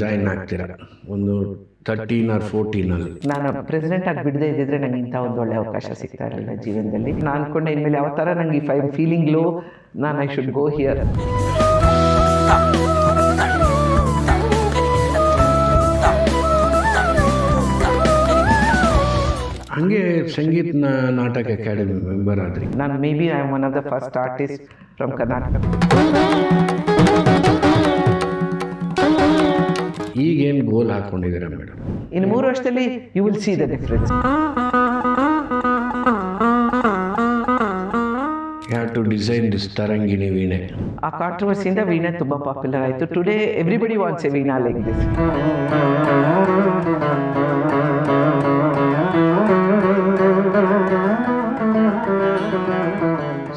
Join ಆಗ್ತೀರಾ? ಒಂದು thirteen or ಫೋರ್ಟೀನಲ್ಲಿ ನಾನು ಪ್ರೆಸಿಡೆಂಟ್ ಆಗಿ ಬಿಡದೆ ಇದ್ದಿದ್ರೆ ನಂಗೆ ಇಂಥ ಒಂದು ಒಳ್ಳೆ ಅವಕಾಶ ಸಿಗ್ತಾ ಇರಲಿಲ್ಲ ಜೀವನದಲ್ಲಿ. ನಾನು ಅನ್ಕೊಂಡೆ ಇನ್ಮೇಲೆ ಯಾವ ಥರ ನಂಗೆ ಈ ಫೈವ್ ಫೀಲಿಂಗ್ ಲೋ ನಾನು ಐ ಶುಡ್ ಗೋ ಹಿಯರ್ ಹಂಗೆ ಸಂಗೀತ ನಾಟಕ ಅಕಾಡೆಮಿ ಮೆಂಬರ್ ಆದ್ರಿ. ನಾನು may be I am one of the first artist from Karnataka ಹಾಕೊಂಡಿದ್ದೀರಾ madam? ಇನ್ನು ಮೂರು ವರ್ಷದಲ್ಲಿ you will see the difference have to design this Tarangini ವೀಣೆ ಆ ಕಾಂಟ್ರವರ್ಸಿಯಿಂದ ವೀಣೆ ತುಂಬ ಪಾಪ್ಯುಲರ್ ಆಯಿತು. Today everybody wants a veena like this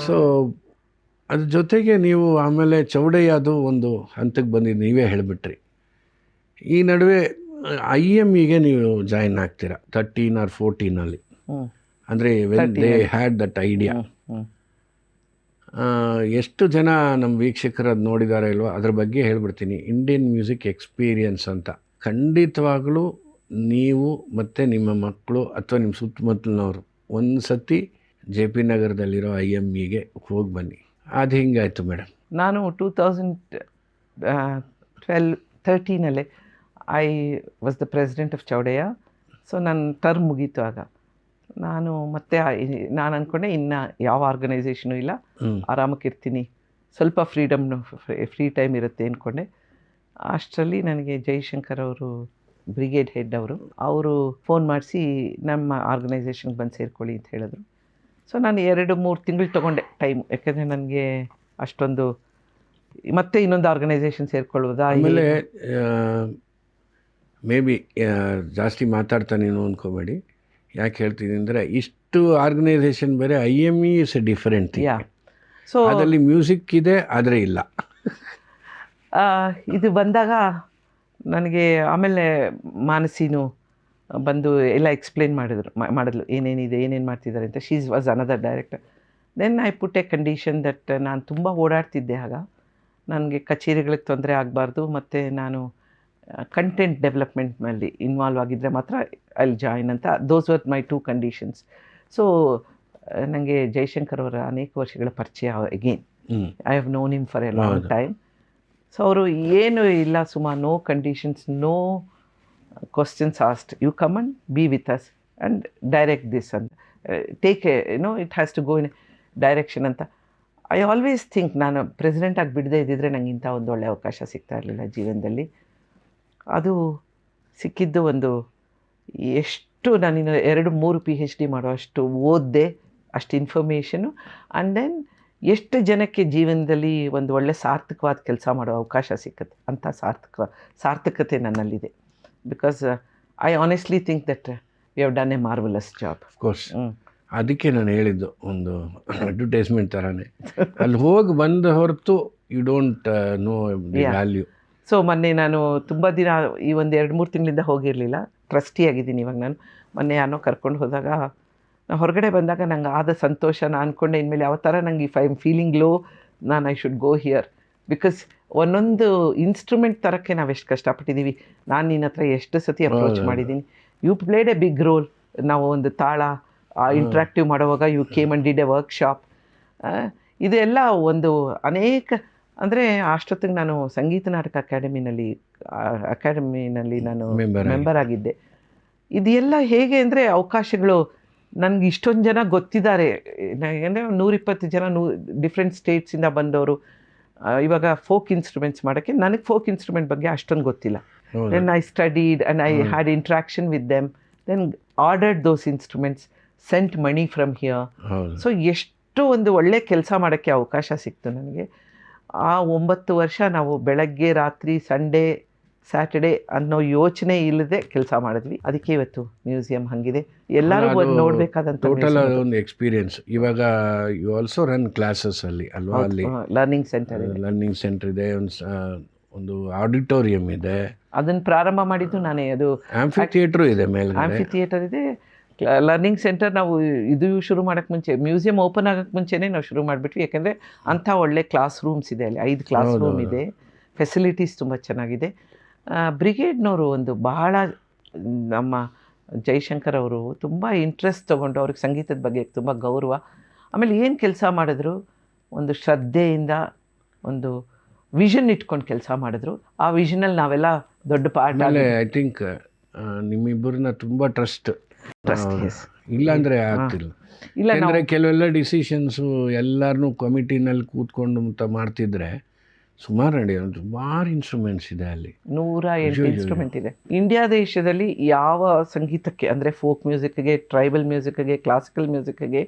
so ಅದ್ರ ಜೊತೆಗೆ ನೀವು ಆಮೇಲೆ ಚೌಡಯ್ಯದು ಒಂದು ಹಂತಕ್ಕೆ ಬಂದಿದ್ದು ನೀವೇ ಹೇಳಿಬಿಟ್ರಿ. ಈ ನಡುವೆ ಐ ಎಂ ಇಗೆ ನೀವು ಜಾಯಿನ್ ಆಗ್ತೀರಾ? ತರ್ಟೀನ್ ಆರ್ ಫೋರ್ಟೀನಲ್ಲಿ ಅಂದರೆ when they had that idea ಎಷ್ಟು ಜನ ನಮ್ಮ ವೀಕ್ಷಕರು ಅದು ನೋಡಿದ್ದಾರೆ ಇಲ್ವೋ ಅದ್ರ ಬಗ್ಗೆ ಹೇಳ್ಬಿಡ್ತೀನಿ. ಇಂಡಿಯನ್ ಮ್ಯೂಸಿಕ್ ಎಕ್ಸ್ಪೀರಿಯನ್ಸ್ ಅಂತ. ಖಂಡಿತವಾಗಲೂ ನೀವು ಮತ್ತು ನಿಮ್ಮ ಮಕ್ಕಳು ಅಥವಾ ನಿಮ್ಮ ಸುತ್ತಮುತ್ತಲಿನವರು ಒಂದು ಸತಿ ಜೆ ಪಿ ನಗರದಲ್ಲಿರೋ ಐ ಎಂ ಇಗೆ ಹೋಗಿ ಬನ್ನಿ. ಅದು ಹಿಂಗಾಯ್ತು ಮೇಡಮ್ ನಾನು two thousand twelve ತರ್ಟೀನಲ್ಲೇ I was the president of Chowdaiah so ನನ್ನ ಟರ್ಮ್ ಮುಗೀತು ಆಗ. ನಾನು ಮತ್ತೆ ನಾನು ಅಂದ್ಕೊಂಡೆ ಇನ್ನು ಯಾವ ಆರ್ಗನೈಸೇಷನು ಇಲ್ಲ. ಆರಾಮಕ್ಕೆ ಇರ್ತೀನಿ. ಸ್ವಲ್ಪ ಫ್ರೀಡಮ್ ಫ್ರೀ ಟೈಮ್ ಇರುತ್ತೆ ಅಂದ್ಕೊಂಡೆ ಅಷ್ಟರಲ್ಲಿ ನನಗೆ ಜೈಶಂಕರ್ ಅವರು ಬ್ರಿಗೇಡ್ ಹೆಡ್ ಅವರು ಅವರು ಫೋನ್ ಮಾಡಿಸಿ ನಮ್ಮ ಆರ್ಗನೈಸೇಷನ್ಗೆ ಬಂದು ಸೇರ್ಕೊಳ್ಳಿ ಅಂತ ಹೇಳಿದ್ರು. ಸೊ ನಾನು ಎರಡು ಮೂರು ತಿಂಗಳು ತೊಗೊಂಡೆ ಟೈಮ್ ಯಾಕೆಂದರೆ ನನಗೆ ಅಷ್ಟೊಂದು ಮತ್ತೆ ಇನ್ನೊಂದು ಆರ್ಗನೈಸೇಷನ್ ಸೇರ್ಕೊಳ್ಳೋದಾ ಆಮೇಲೆ ಮೇ ಬಿ ಜಾಸ್ತಿ ಮಾತಾಡ್ತಾ ನೀನು ಅಂದ್ಕೋಬೇಡಿ ಯಾಕೆ ಹೇಳ್ತೀನಿ ಅಂದರೆ ಇಷ್ಟು ಆರ್ಗನೈಸೇಷನ್ ಬೇರೆ I M E is a different yeah so ಅದರಲ್ಲಿ ಮ್ಯೂಸಿಕ್ ಇದೆ ಆದರೆ ಇಲ್ಲ. ಇದು ಬಂದಾಗ ನನಗೆ ಆಮೇಲೆ ಮಾನಸಿನು ಬಂದು ಎಲ್ಲ ಎಕ್ಸ್ಪ್ಲೇನ್ ಮಾಡಿದ್ರು ಮಾಡಿದ್ಲು. ಏನೇನಿದೆ ಏನೇನು ಮಾಡ್ತಿದ್ದಾರೆ ಅಂತ. She's was another director then I put a condition that ನಾನು ತುಂಬ ಓಡಾಡ್ತಿದ್ದೆ ಆಗ. ನನಗೆ ಕಚೇರಿಗಳಿಗೆ ತೊಂದರೆ ಆಗಬಾರ್ದು. ಮತ್ತು ನಾನು ಕಂಟೆಂಟ್ ಡೆವಲಪ್ಮೆಂಟ್ನಲ್ಲಿ ಇನ್ವಾಲ್ವ್ ಆಗಿದ್ದರೆ ಮಾತ್ರ ಅಲ್ಲಿ ಜಾಯಿನ್ ಅಂತ. Those were my two conditions so ನನಗೆ ಜೈಶಂಕರ್ ಅವರ ಅನೇಕ ವರ್ಷಗಳ ಪರಿಚಯ again I have known him for a long. Time so ಅವರು ಏನು ಇಲ್ಲ Suma no conditions no questions asked you come and be with us and direct this ಅಂತ take a no it has to go in direction ಅಂತ. I always think ನಾನು president ಆಗಿ ಬಿಡದೇ ಇದ್ದಿದ್ರೆ ನನಗೆ ಇಂಥ ಒಂದು ಒಳ್ಳೆಯ ಅವಕಾಶ ಸಿಗ್ತಾ ಇರಲಿಲ್ಲ ಜೀವನದಲ್ಲಿ. ಅದು ಸಿಕ್ಕಿದ್ದು ಒಂದು ಎಷ್ಟು ನಾನಿನ್ನು ಎರಡು ಮೂರು ಪಿ ಹೆಚ್ ಡಿ ಮಾಡುವಷ್ಟು ಓದಿದೆ ಅಷ್ಟು ಇನ್ಫಾರ್ಮೇಷನು ಆ್ಯಂಡ್ ದೆನ್ ಎಷ್ಟು ಜನಕ್ಕೆ ಜೀವನದಲ್ಲಿ ಒಂದು ಒಳ್ಳೆ ಸಾರ್ಥಕವಾದ ಕೆಲಸ ಮಾಡೋ ಅವಕಾಶ ಸಿಕ್ಕುತ್ತೆ ಅಂಥ ಸಾರ್ಥಕ ಸಾರ್ಥಕತೆ ನನ್ನಲ್ಲಿದೆ. Because I honestly think that we have done a marvellous job course ಹ್ಞೂ ಅದಕ್ಕೆ ನಾನು ಹೇಳಿದ್ದು ಒಂದು ಅಡ್ವರ್ಟೈಸ್ಮೆಂಟ್ ಥರನೇ ಅಲ್ಲಿ ಹೋಗಿ ಬಂದ ಹೊರತು you don't know. Value so ಮೊನ್ನೆ ನಾನು ತುಂಬ ದಿನ ಈ ಒಂದು ಎರಡು ಮೂರು ತಿಂಗಳಿಂದ ಹೋಗಿರಲಿಲ್ಲ. ಟ್ರಸ್ಟಿ ಆಗಿದ್ದೀನಿ ಇವಾಗ ನಾನು. ಮೊನ್ನೆ ಯಾರೋ ಕರ್ಕೊಂಡು ಹೋದಾಗ ನಾನು ಹೊರಗಡೆ ಬಂದಾಗ ನಂಗೆ ಆದ ಸಂತೋಷ ನಾನು ಅಂದ್ಕೊಂಡೆ ಇನ್ಮೇಲೆ ಯಾವ ಥರ ನಂಗೆ if I am feeling low ನಾನು I should go here because ಒಂದೊಂದು ಇನ್ಸ್ಟ್ರೂಮೆಂಟ್ ತರೋಕ್ಕೆ ನಾವು ಎಷ್ಟು ಕಷ್ಟಪಟ್ಟಿದ್ದೀವಿ ನಾನು ನಿನ್ನ ಹತ್ರ ಎಷ್ಟು ಸತಿ ಅಪ್ರೋಚ್. ಮಾಡಿದ್ದೀನಿ you played a big role ನಾವು ಒಂದು ತಾಳ ಇಂಟ್ರಾಕ್ಟಿವ್ ಮಾಡುವಾಗ you came and did a workshop ಇದೆಲ್ಲ ಒಂದು ಅನೇಕ ಅಂದರೆ ಅಷ್ಟೊತ್ತಿಗೆ ನಾನು ಸಂಗೀತ ನಾಟಕ ಅಕಾಡೆಮಿನಲ್ಲಿ ಅಕಾಡೆಮಿನಲ್ಲಿ ನಾನು ಮೆಂಬರ್ ಆಗಿದ್ದೆ. ಇದೆಲ್ಲ ಹೇಗೆ ಅಂದರೆ ಅವಕಾಶಗಳು ನನಗೆ ಇಷ್ಟೊಂದು ಜನ ಗೊತ್ತಿದ್ದಾರೆ. ಅಂದರೆ ನೂರಿಪ್ಪತ್ತು ಜನ ನೂ ಡಿಫ್ರೆಂಟ್ ಸ್ಟೇಟ್ಸಿಂದ ಬಂದವರು ಇವಾಗ ಫೋಕ್ ಇನ್ಸ್ಟ್ರೂಮೆಂಟ್ಸ್ ಮಾಡೋಕ್ಕೆ ನನಗೆ ಫೋಕ್ ಇನ್ಸ್ಟ್ರೂಮೆಂಟ್ ಬಗ್ಗೆ ಅಷ್ಟೊಂದು ಗೊತ್ತಿಲ್ಲ. Then I studied and I. Had interaction with them then ordered those instruments sent money from here so ಎಷ್ಟು ಒಂದು ಒಳ್ಳೆ ಕೆಲಸ ಮಾಡೋಕ್ಕೆ ಅವಕಾಶ ಸಿಕ್ತು ನನಗೆ. ಆ ಒಂಬತ್ತು ವರ್ಷ ನಾವು ಬೆಳಗ್ಗೆ ರಾತ್ರಿ ಸಂಡೇ ಸ್ಯಾಟರ್ಡೆ ಅನ್ನೋ ಯೋಚನೆ ಇಲ್ಲದೆ ಕೆಲಸ ಮಾಡಿದ್ವಿ. ಅದಕ್ಕೆ ಇವತ್ತು ಮ್ಯೂಸಿಯಂ ಹಂಗಿದೆ. ಎಲ್ಲರೂ ಒಂದು ನೋಡಬೇಕಾದಂಥ ಟೋಟಲ್ ಒಂದು ಎಕ್ಸ್ಪೀರಿಯನ್ಸ್ ಇವಾಗ ಯು ಆಲ್ಸೋ ರನ್ ಕ್ಲಾಸಸ್ ಅಲ್ಲಿ ಅಲ್ವಾ ಅಲ್ಲಿ? ಲರ್ನಿಂಗ್ ಸೆಂಟರ್ ಇದೆ. ಲರ್ನಿಂಗ್ ಸೆಂಟರ್ ಇದೆ ಒಂದು ಆಡಿಟೋರಿಯಂ ಇದೆ. ಅದನ್ನು ಪ್ರಾರಂಭ ಮಾಡಿದ್ದು ನಾನೇ. ಅದು ಆಂಫಿ ಥಿಯೇಟ್ರು ಇದೆ ಮೇಲೆ ಆಂಫಿ ಥಿಯೇಟರ್ ಇದೆ. ಲರ್ನಿಂಗ್ ಸೆಂಟರ್ ನಾವು ಇದು ಶುರು ಮಾಡೋಕ್ಕೆ ಮುಂಚೆ ಮ್ಯೂಸಿಯಂ ಓಪನ್ ಆಗೋಕ್ಕೆ ಮುಂಚೆನೇ ನಾವು ಶುರು ಮಾಡಿಬಿಟ್ವಿ. ಯಾಕೆಂದರೆ ಅಂಥ ಒಳ್ಳೆ ಕ್ಲಾಸ್ ರೂಮ್ಸ್ ಇದೆ ಅಲ್ಲಿ. ಐದು ಕ್ಲಾಸ್ ರೂಮ್ ಇದೆ. ಫೆಸಿಲಿಟೀಸ್ ತುಂಬ ಚೆನ್ನಾಗಿದೆ. ಬ್ರಿಗೇಡ್ನವರು ಒಂದು ಬಹಳ ನಮ್ಮ ಜೈಶಂಕರ್ ಅವರು ತುಂಬ ಇಂಟ್ರೆಸ್ಟ್ ತೊಗೊಂಡು ಅವ್ರಿಗೆ ಸಂಗೀತದ ಬಗ್ಗೆ ತುಂಬ ಗೌರವ. ಆಮೇಲೆ ಏನು ಕೆಲಸ ಮಾಡಿದ್ರು? ಒಂದು ಶ್ರದ್ಧೆಯಿಂದ ಒಂದು ವಿಷನ್ ಇಟ್ಕೊಂಡು ಕೆಲಸ ಮಾಡಿದ್ರು. ಆ ವಿಷನಲ್ಲಿ ನಾವೆಲ್ಲ ದೊಡ್ಡ ಪಾಠ ಐ ಥಿಂಕ್ ನಿಮ್ಮಿಬ್ಬರನ್ನ ತುಂಬ ಟ್ರಸ್ಟ್. ಇಲ್ಲಾಂದ್ರೆ ಆಗ್ತಿಲ್ಲ. ಇಲ್ಲ ಅಂದ್ರೆ ಯಾಕಂದ್ರೆ ಕೆಲವೆಲ್ಲ ಡಿಸಿಷನ್ಸು ಎಲ್ಲರನ್ನೂ ಕಮಿಟಿನಲ್ಲಿ ಕೂತ್ಕೊಂಡು ಅಂತ ಮಾಡ್ತಿದ್ರೆ ಸುಮಾರು ನಡೆಯ ಸುಮಾರು ಇನ್ಸ್ಟ್ರೂಮೆಂಟ್ಸ್ ಇದೆ ಅಲ್ಲಿ. ನೂರ ಎಂಟು ಇನ್ಸ್ಟ್ರೂಮೆಂಟ್ ಇದೆ. ಇಂಡಿಯಾ ದೇಶದಲ್ಲಿ ಯಾವ ಸಂಗೀತಕ್ಕೆ ಅಂದರೆ ಫೋಕ್ ಮ್ಯೂಸಿಕ್ಗೆ ಟ್ರೈಬಲ್ ಮ್ಯೂಸಿಕ್ಗೆ ಕ್ಲಾಸಿಕಲ್ ಮ್ಯೂಸಿಕ್ಗೆ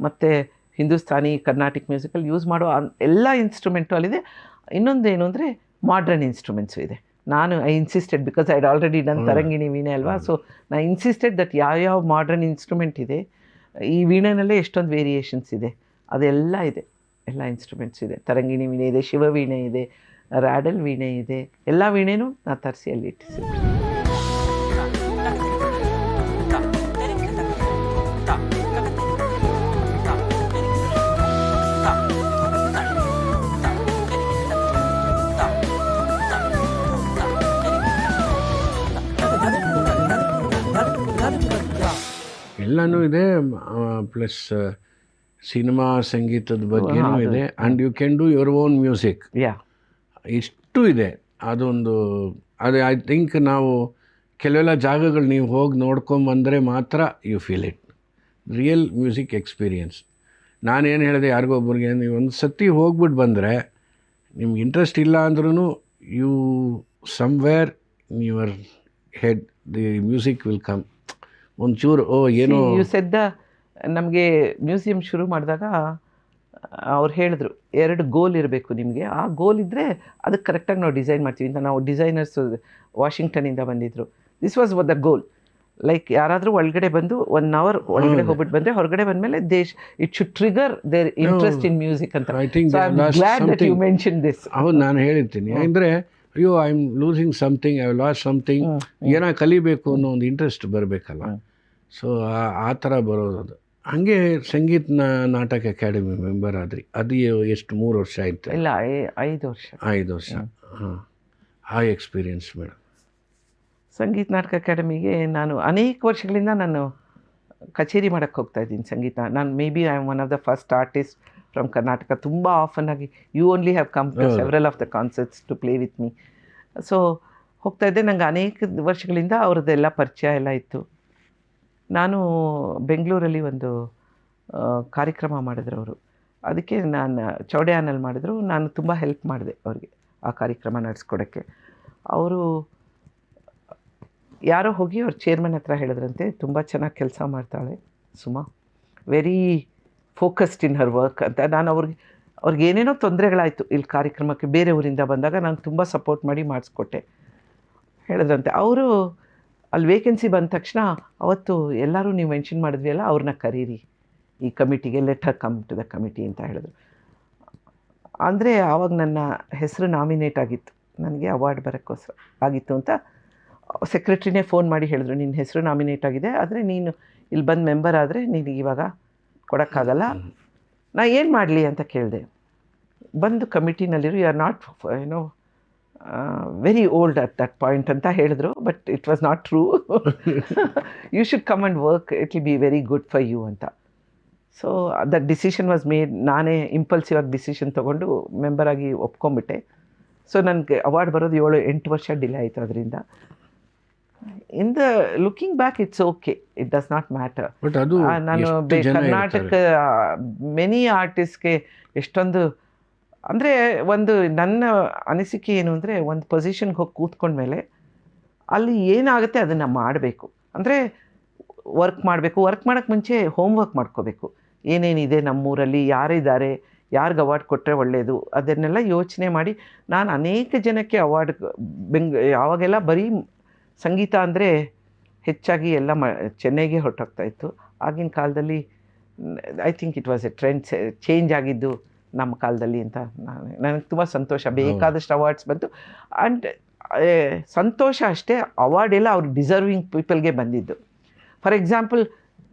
ಮತ್ತು ಹಿಂದೂಸ್ತಾನಿ ಕರ್ನಾಟಿಕ್ ಮ್ಯೂಸಿಕಲ್ಲಿ ಯೂಸ್ ಮಾಡೋ ಎಲ್ಲ ಇನ್ಸ್ಟ್ರೂಮೆಂಟು ಅಲ್ಲಿದೆ. ಇನ್ನೊಂದೇನು ಅಂದರೆ ಮಾಡ್ರನ್ ಇನ್ಸ್ಟ್ರೂಮೆಂಟ್ಸು ಇದೆ. ನಾನು I insisted because I'd already ನನ್ನ ತರಂಗಿಣಿ ವೀಣೆ ಅಲ್ವಾ? ಸೊ ನಾ ಇನ್ಸಿಸ್ಟೆಡ್ ದಟ್ ಯಾವ್ಯಾವ ಮಾಡ್ರನ್ ಇನ್ಸ್ಟ್ರೂಮೆಂಟ್ ಇದೆ ಈ ವೀಣೆನಲ್ಲೇ ಎಷ್ಟೊಂದು ವೇರಿಯೇಷನ್ಸ್ ಇದೆ. ಅದೆಲ್ಲ ಇದೆ. ಎಲ್ಲ ಇನ್ಸ್ಟ್ರೂಮೆಂಟ್ಸ್ ಇದೆ. ತರಂಗಿಣಿ ವೀಣೆ ಇದೆ ಶಿವ ವೀಣೆ ಇದೆ ರಾಡಲ್ ವೀಣೆ ಇದೆ. ಎಲ್ಲ ವೀಣೆನೂ ನಾ ತರಿಸಿ ಅಲ್ಲಿ ಇಟ್ಟಿಸಿದ್ದೆ ಎಲ್ಲನೂ ಇದೆ. ಪ್ಲಸ್ ಸಿನಿಮಾ ಸಂಗೀತದ ಬಗ್ಗೆನೂ ಇದೆ. And you can do your own music ಯಾ ಇಷ್ಟು ಇದೆ. ಅದೊಂದು ಅದೇ ಐ ಥಿಂಕ್ ನಾವು ಕೆಲವೆಲ್ಲ ಜಾಗಗಳು ನೀವು ಹೋಗಿ ನೋಡ್ಕೊಂಬಂದರೆ ಮಾತ್ರ you feel it real music experience ನಾನೇನು ಹೇಳಿದೆ ಯಾರಿಗೊಬ್ಬರಿಗೆ ನೀವು ಒಂದು ಸತಿ ಹೋಗ್ಬಿಟ್ಟು ಬಂದರೆ ನಿಮ್ಗೆ ಇಂಟ್ರೆಸ್ಟ್ ಇಲ್ಲ ಅಂದ್ರೂ you somewhere your head the music will come ಒಂಚೂರು ಓ ಏನೋ ಸೆದ್ದ ನಮಗೆ ಮ್ಯೂಸಿಯಂ ಶುರು ಮಾಡಿದಾಗ ಅವ್ರು ಹೇಳಿದ್ರು ಎರಡು ಗೋಲ್ ಇರಬೇಕು ನಿಮಗೆ. ಆ ಗೋಲ್ ಇದ್ದರೆ ಅದಕ್ಕೆ ಕರೆಕ್ಟಾಗಿ ನಾವು ಡಿಸೈನ್ ಮಾಡ್ತೀವಿ ಅಂತ ನಾವು ಡಿಸೈನರ್ಸ್ ವಾಷಿಂಗ್ಟನಿಂದ ಬಂದಿದ್ದರು this was the goal like ಯಾರಾದರೂ ಒಳಗಡೆ ಬಂದು ಒನ್ ಅವರ್ ಒಳಗಡೆ. ಹೋಗ್ಬಿಟ್ಟು ಬಂದರೆ ಹೊರಗಡೆ ಬಂದಮೇಲೆ that's it should trigger their interest in music ಅಂತ. I think you mention this ಹೌದು ನಾನು ಹೇಳಿರ್ತೀನಿ. ಅಂದರೆ ಅಯ್ಯೋ I am losing something I lost something ಏನೋ ಕಲಿಬೇಕು ಅನ್ನೋ ಒಂದು ಇಂಟ್ರೆಸ್ಟ್ ಬರಬೇಕಲ್ಲ. ಸೊ ಆ ಥರ ಬರೋದು ಅದು. ಹಂಗೆ ಸಂಗೀತ ನಾಟಕ ಅಕಾಡೆಮಿ ಮೆಂಬರ್ ಆದ್ರಿ. ಅದು ಎಷ್ಟು ಮೂರು ವರ್ಷ ಆಯ್ತು? ಇಲ್ಲ ಐ- ಐದು ವರ್ಷ. ಐದು ವರ್ಷ. ಹಾಂ. ಆ ಎಕ್ಸ್ಪೀರಿಯನ್ಸ್ ಮೇಡಮ್ ಸಂಗೀತ ನಾಟಕ ಅಕಾಡೆಮಿಗೆ ನಾನು ಅನೇಕ ವರ್ಷಗಳಿಂದ ನಾನು ಕಚೇರಿ ಮಾಡಕ್ಕೆ ಹೋಗ್ತಾ ಇದ್ದೀನಿ ಸಂಗೀತ. ನಾನು maybe I am one of the first artist from Karnataka ತುಂಬ ಆಫನ್ ಆಗಿ you only have come to. Several of the concerts to play with me so ಹೋಗ್ತಾ ಇದ್ದೆ. ನಂಗೆ ಅನೇಕ ವರ್ಷಗಳಿಂದ ಅವ್ರದ್ದೆಲ್ಲ ಪರಿಚಯ ಎಲ್ಲ ಇತ್ತು. ನಾನು ಬೆಂಗಳೂರಲ್ಲಿ ಒಂದು ಕಾರ್ಯಕ್ರಮ ಮಾಡಿದ್ರು ಅವರು. ಅದಕ್ಕೆ ನಾನು ಚೌಡಯಾನಲ್ಲಿ ಮಾಡಿದ್ರು. ನಾನು ತುಂಬ ಹೆಲ್ಪ್ ಮಾಡಿದೆ ಅವ್ರಿಗೆ ಆ ಕಾರ್ಯಕ್ರಮ ನಡೆಸ್ಕೊಡೋಕ್ಕೆ. ಅವರು ಯಾರೋ ಹೋಗಿ ಅವ್ರ ಚೇರ್ಮನ್ ಹತ್ರ ಹೇಳಿದ್ರಂತೆ, ತುಂಬ ಚೆನ್ನಾಗಿ ಕೆಲಸ ಮಾಡ್ತಾಳೆ Suma. Very focused in her work ಅಂತ. ನಾನು ಅವ್ರಿಗೆ ಅವ್ರಿಗೆ ಏನೇನೋ ತೊಂದರೆಗಳಾಯಿತು ಇಲ್ಲಿ ಕಾರ್ಯಕ್ರಮಕ್ಕೆ ಬೇರೆ ಊರಿಂದ ಬಂದಾಗ, ನಾನು ತುಂಬ ಸಪೋರ್ಟ್ ಮಾಡಿ ಮಾಡಿಸ್ಕೊಟ್ಟೆ. ಹೇಳಿದ್ರಂತೆ. ಅವರು ಅಲ್ಲಿ ವೇಕೆನ್ಸಿ ಬಂದ ತಕ್ಷಣ ಅವತ್ತು ಎಲ್ಲರೂ ನೀವು ಮೆನ್ಷನ್ ಮಾಡಿದ್ವಿ ಅಲ್ಲ ಅವ್ರನ್ನ ಕರೀರಿ. ಈ ಕಮಿಟಿಗೆ letter come to the committee ಅಂತ ಹೇಳಿದ್ರು. ಅಂದರೆ ಆವಾಗ ನನ್ನ ಹೆಸರು ನಾಮಿನೇಟ್ ಆಗಿತ್ತು. ನನಗೆ ಅವಾರ್ಡ್ ಬರೋಕ್ಕೋಸ್ಕರ ಆಗಿತ್ತು ಅಂತ ಸೆಕ್ರೆಟ್ರಿನೇ ಫೋನ್ ಮಾಡಿ ಹೇಳಿದ್ರು ನಿನ್ನ ಹೆಸರು ನಾಮಿನೇಟ್ ಆಗಿದೆ ಆದರೆ ನೀನು ಇಲ್ಲಿ ಬಂದು ಮೆಂಬರ್ ಆದರೆ ನಿನಗೆ ಇವಾಗ ಕೊಡೋಕ್ಕಾಗಲ್ಲ. ನಾ ಏನು ಮಾಡಲಿ ಅಂತ ಕೇಳಿದೆ. ಬಂದು ಕಮಿಟಿನಲ್ಲಿರು ಯು ಆರ್ ನಾಟ್ ಏನೋ very old at that point ಅಂತ ಹೇಳಿದ್ರು but it was not true you should come and work it will be very good for you ಅಂತ. So that decision was made ನಾನೇ ಇಂಪಲ್ಸಿವ್ ಆಗಿ decision ತೊಗೊಂಡು member ಆಗಿ ಒಪ್ಕೊಂಬಿಟ್ಟೆ so ನನಗೆ award ಬರೋದು ಏಳು ಎಂಟು ವರ್ಷ ಡಿಲೇ ಆಯಿತು ಅದರಿಂದ. In the looking back it's okay it does not matter ನಾನು ಕರ್ನಾಟಕ? ಮೆನಿ ಆರ್ಟಿಸ್ಟ್ಗೆ ಎಷ್ಟೊಂದು ಅಂದರೆ ಒಂದು ನನ್ನ ಅನಿಸಿಕೆ ಏನು ಅಂದರೆ ಒಂದು ಪೊಸಿಷನ್ಗೆ ಹೋಗಿ ಕೂತ್ಕೊಂಡ್ಮೇಲೆ ಅಲ್ಲಿ ಏನಾಗುತ್ತೆ ಅದನ್ನು ಮಾಡಬೇಕು. ಅಂದರೆ ವರ್ಕ್ ಮಾಡಬೇಕು. ವರ್ಕ್ ಮಾಡೋಕ್ಕೆ ಮುಂಚೆ ಹೋಮ್ ವರ್ಕ್ ಮಾಡ್ಕೋಬೇಕು. ಏನೇನಿದೆ ನಮ್ಮೂರಲ್ಲಿ, ಯಾರಿದ್ದಾರೆ, ಯಾರಿಗೆ ಅವಾರ್ಡ್ ಕೊಟ್ಟರೆ ಒಳ್ಳೆಯದು ಅದನ್ನೆಲ್ಲ ಯೋಚನೆ ಮಾಡಿ ನಾನು ಅನೇಕ ಜನಕ್ಕೆ ಅವಾರ್ಡ್ ಬೆಂಗ್, ಯಾವಾಗೆಲ್ಲ ಬರೀ ಸಂಗೀತ ಅಂದರೆ ಹೆಚ್ಚಾಗಿ ಎಲ್ಲ ಮ, ಚೆನ್ನೈಗೆ ಹೊರಟೋಗ್ತಾಯಿತ್ತು ಆಗಿನ ಕಾಲದಲ್ಲಿ I think it was a trend change ಆಗಿದ್ದು ನಮ್ಮ ಕಾಲದಲ್ಲಿ ಅಂತ ನಾನು. ನನಗೆ ತುಂಬ ಸಂತೋಷ. ಬೇಕಾದಷ್ಟು ಅವಾರ್ಡ್ಸ್ ಬಂತು. ಆ್ಯಂಡ್ ಸಂತೋಷ ಅಷ್ಟೇ ಅವಾರ್ಡ್ ಎಲ್ಲ ಅವ್ರು ಡಿಸರ್ವಿಂಗ್ ಪೀಪಲ್ಗೆ ಬಂದಿದ್ದು. For example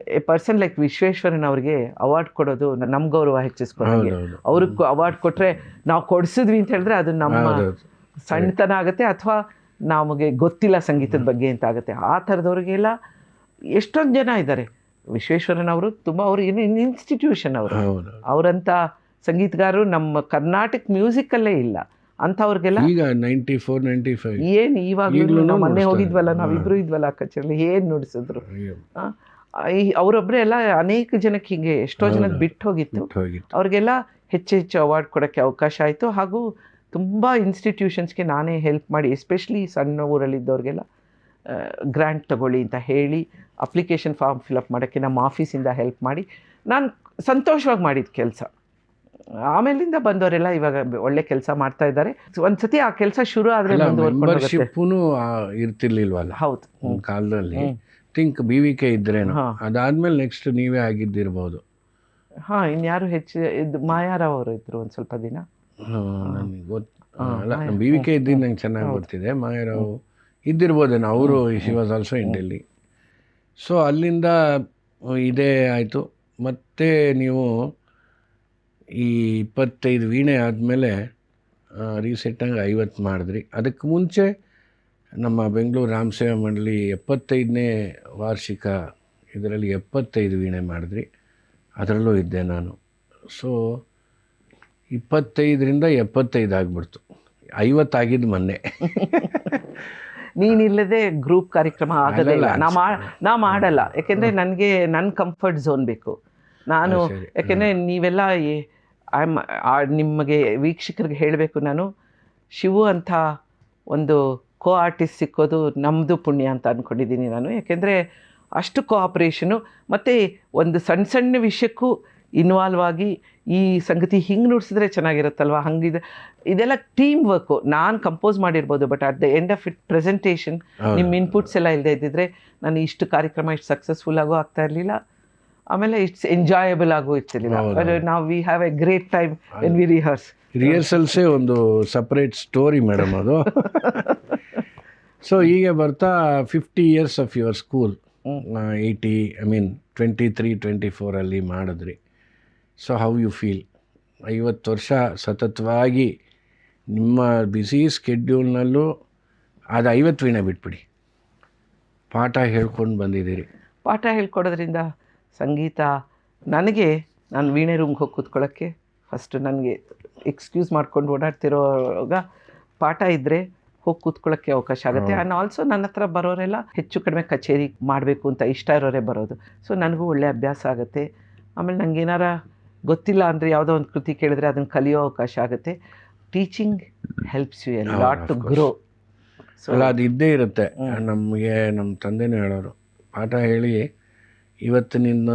a person like Vishweshwaran ಅವ್ರಿಗೆ ಅವಾರ್ಡ್ ಕೊಡೋದು ನಮ್ಮ ಗೌರವ ಹೆಚ್ಚಿಸ್ಕೊಡೋದು. ಅವ್ರಿಗೆ ಅವಾರ್ಡ್ ಕೊಟ್ಟರೆ ನಾವು ಕೊಡಿಸಿದ್ವಿ ಅಂತ ಹೇಳಿದ್ರೆ ಅದು ನಮ್ಮ. ಸಣ್ಣತನ ಆಗುತ್ತೆ ಅಥವಾ ನಮಗೆ ಗೊತ್ತಿಲ್ಲ ಸಂಗೀತದ ಬಗ್ಗೆ ಅಂತ ಆಗುತ್ತೆ. ಆ ಥರದವ್ರಿಗೆಲ್ಲ ಎಷ್ಟೊಂದು ಜನ ಇದ್ದಾರೆ. ವಿಶ್ವೇಶ್ವರನ್ ಅವರು ತುಂಬ ಅವರು ಇನ್ಸ್ಟಿಟ್ಯೂಷನ್ ಅವರು. ಅವರಂಥ ಸಂಗೀತಗಾರರು ನಮ್ಮ ಕರ್ನಾಟಕ ಮ್ಯೂಸಿಕಲ್ಲೇ ಇಲ್ಲ. ಅಂಥವ್ರಿಗೆಲ್ಲ ಈಗ ನೈಂಟಿ ಫೋರ್ ನೈಂಟಿ ಫೈವ್ ಏನು ನಾವು ಮೊನ್ನೆ ಹೋಗಿದ್ವಲ್ಲ. ನಾವಿಬ್ರು ಇದ್ವಲ್ಲ ಕಚೇರಿ ಏನು ನುಡಿಸಿದ್ರು? ಅವರೊಬ್ಬರೇ ಎಲ್ಲ ಅನೇಕ ಜನಕ್ಕೆ ಹೀಗೆ ಎಷ್ಟೋ ಜನಕ್ಕೆ ಬಿಟ್ಟು ಹೋಗಿತ್ತು. ಹೋಗಿತ್ತು ಅವ್ರಿಗೆಲ್ಲ ಹೆಚ್ಚು ಹೆಚ್ಚು ಅವಾರ್ಡ್ ಕೊಡೋಕ್ಕೆ ಅವಕಾಶ ಆಯಿತು. ಹಾಗೂ ತುಂಬ ಇನ್ಸ್ಟಿಟ್ಯೂಷನ್ಸ್ಗೆ ನಾನೇ ಹೆಲ್ಪ್ ಮಾಡಿ ಎಸ್ಪೆಷಲಿ ಸಣ್ಣ ಊರಲ್ಲಿದ್ದವ್ರಿಗೆಲ್ಲ ಗ್ರ್ಯಾಂಟ್ ತಗೊಳ್ಳಿ ಅಂತ ಹೇಳಿ ಅಪ್ಲಿಕೇಶನ್ ಫಾರ್ಮ್ ಫಿಲಪ್ ಮಾಡೋಕ್ಕೆ ನಮ್ಮ ಆಫೀಸಿಂದ ಹೆಲ್ಪ್ ಮಾಡಿ ನಾನು ಸಂತೋಷವಾಗಿ ಮಾಡಿದ ಕೆಲಸ. ಆಮೇಲಿಂದ ಬಂದವರೆಲ್ಲ ಇವಾಗ ಒಳ್ಳೆ ಕೆಲಸ ಮಾಡ್ತಾ ಇದ್ದಾರೆ. ಒಂದ್ಸತಿ ಆ ಕೆಲಸ ಶುರು ಆದ್ರೆ ಇರ್ತಿರ್ಲಿಲ್ವಲ್ಲ? ಹೌದು. ಕಾಲದಲ್ಲಿ. ಥಿಂಕ್ ಬಿ ವಿ ಕೆ ಇದ್ರೇನು ಅದಾದ್ಮೇಲೆ ನೆಕ್ಸ್ಟ್ ನೀವೇ ಆಗಿದ್ದಿರ್ಬೋದು. ಹಾ ಇನ್ಯಾರು ಹೆಚ್ಚು ಇದು ಮಾಯಾರಾವ್ ಅವರು ಇದ್ರು ಒಂದ್ ಸ್ವಲ್ಪ ದಿನ. ನನಗೆ ಗೊತ್ತು ಬಿ ವಿ ಕೆ ಇದ್ದಿದ್ದು ನಂಗೆ ಚೆನ್ನಾಗಿ. ಗೊತ್ತಿದೆ. ಮಾಯಾರಾವ್ ಇದ್ದಿರ್ಬೋದೇನೋ ಅವರು she was also in Delhi so ಅಲ್ಲಿಂದ ಇದೇ ಆಯಿತು. ಮತ್ತೆ ನೀವು ಈ ಇಪ್ಪತ್ತೈದು ವೀಣೆ ಆದಮೇಲೆ ರೀಸೆಂಟಾಗಿ ಐವತ್ತು ಮಾಡಿದ್ರಿ. ಅದಕ್ಕೆ ಮುಂಚೆ ನಮ್ಮ ಬೆಂಗಳೂರು ರಾಮಸೇವಾ ಮಂಡಳಿ ಎಪ್ಪತ್ತೈದನೇ ವಾರ್ಷಿಕ ಇದರಲ್ಲಿ ಎಪ್ಪತ್ತೈದು ವೀಣೆ ಮಾಡಿದ್ರಿ. ಅದರಲ್ಲೂ ಇದ್ದೆ ನಾನು. ಸೊ ಇಪ್ಪತ್ತೈದರಿಂದ ಎಪ್ಪತ್ತೈದು ಆಗಿಬಿಡ್ತು. ಐವತ್ತಾಗಿದ್ದು ಮೊನ್ನೆ. ನೀನಿಲ್ಲದೆ ಗ್ರೂಪ್ ಕಾರ್ಯಕ್ರಮ ಆಗೋದಿಲ್ಲ ನಾ ಮಾ ನಾ ಮಾಡಲ್ಲ. ಯಾಕೆಂದರೆ ನನಗೆ ನನ್ನ ಕಂಫರ್ಟ್ ಝೋನ್ ಬೇಕು. ನಾನು. ಯಾಕೆಂದರೆ ನೀವೆಲ್ಲ ಐ ನಿಮಗೆ ವೀಕ್ಷಕರಿಗೆ ಹೇಳಬೇಕು ನಾನು ಶಿವು ಅಂತ ಒಂದು ಕೋ ಆರ್ಟಿಸ್ಟ್ ಸಿಕ್ಕೋದು ನಮ್ಮದು ಪುಣ್ಯ ಅಂತ ಅಂದ್ಕೊಂಡಿದ್ದೀನಿ ನಾನು. ಯಾಕೆಂದರೆ ಅಷ್ಟು ಕೋಆಪ್ರೇಷನು ಮತ್ತು ಒಂದು ಸಣ್ಣ ಸಣ್ಣ ವಿಷಯಕ್ಕೂ ಇನ್ವಾಲ್ವ್ ಆಗಿ ಈ ಸಂಗತಿ ಹಿಂಗೆ ನುಡಿಸಿದ್ರೆ ಚೆನ್ನಾಗಿರುತ್ತಲ್ವ? ಹಂಗಿದೆ ಇದೆಲ್ಲ ಟೀಮ್ ವರ್ಕು ನಾನು ಕಂಪೋಸ್ ಮಾಡಿರ್ಬೋದು but at the end of it presentation ನಿಮ್ಮ ಇನ್ಪುಟ್ಸ್ ಎಲ್ಲ ಇಲ್ಲದೆ ಇದ್ದಿದ್ರೆ ನಾನು ಇಷ್ಟು ಕಾರ್ಯಕ್ರಮ ಇಷ್ಟು ಸಕ್ಸಸ್ಫುಲ್ ಆಗೋ ಆಗ್ತಾ ಇರಲಿಲ್ಲ. ಆಮೇಲೆ ಇಟ್ಸ್ ಎಂಜಾಯಬಲ್ ಆಗೋ ಇರ್ತಿರ್ಲಿಲ್ಲ. ನಾವು we have a great time when we rehearse ರಿಹರ್ಸಲ್ಸೇ ಒಂದು ಸಪ್ರೇಟ್ ಸ್ಟೋರಿ ಮೇಡಮ್ ಅದು. ಸೊ ಹೀಗೆ ಬರ್ತಾ fifty years of your school eighty I mean twenty three twenty ಫೋರಲ್ಲಿ ಮಾಡಿದ್ರಿ. ಸೊ ಹೌ ಯು ಫೀಲ್ ಐವತ್ತು ವರ್ಷ ಸತತವಾಗಿ ನಿಮ್ಮ ಬ್ಯುಸಿ ಸ್ಕೆಡ್ಯೂಲ್ನಲ್ಲೂ ಅದು ಐವತ್ತು ವೀಣೆ ಬಿಟ್ಬಿಡಿ. ಪಾಠ ಹೇಳ್ಕೊಂಡು ಬಂದಿದ್ದೀರಿ. ಪಾಠ ಹೇಳ್ಕೊಡೋದ್ರಿಂದ ಸಂಗೀತ ನನಗೆ ನಾನು ವೀಣೆ ರೂಮ್ಗೆ ಹೋಗಿ ಕೂತ್ಕೊಳ್ಳೋಕ್ಕೆ ಫಸ್ಟು ನನಗೆ ಎಕ್ಸ್ಕ್ಯೂಸ್ ಮಾಡ್ಕೊಂಡು ಓಡಾಡ್ತಿರೋವಾಗ ಪಾಠ ಇದ್ದರೆ ಹೋಗಿ ಕೂತ್ಕೊಳ್ಳೋಕ್ಕೆ ಅವಕಾಶ ಆಗುತ್ತೆ. ಆ್ಯಂಡ್ ಆಲ್ಸೋ ನನ್ನ ಹತ್ರ ಬರೋರೆಲ್ಲ ಹೆಚ್ಚು ಕಡಿಮೆ ಕಚೇರಿ ಮಾಡಬೇಕು ಅಂತ ಇಷ್ಟ ಇರೋರೇ ಬರೋದು. ಸೊ ನನಗೂ ಒಳ್ಳೆ ಅಭ್ಯಾಸ ಆಗುತ್ತೆ. ಆಮೇಲೆ ನನಗೆ ಏನಾರ ಗೊತ್ತಿಲ್ಲ ಅಂದರೆ ಯಾವುದೋ ಒಂದು ಕೃತಿ ಕೇಳಿದ್ರೆ ಅದನ್ನು ಕಲಿಯೋ ಅವಕಾಶ ಆಗುತ್ತೆ. Teaching helps you a lot to. Grow so ಅದು ಇದ್ದೇ ಇರುತ್ತೆ. ನಮಗೆ ನಮ್ಮ ತಂದೆನೇ ಹೇಳೋರು. ಪಾಠ ಹೇಳಿ ಇವತ್ತು ನಿನ್ನ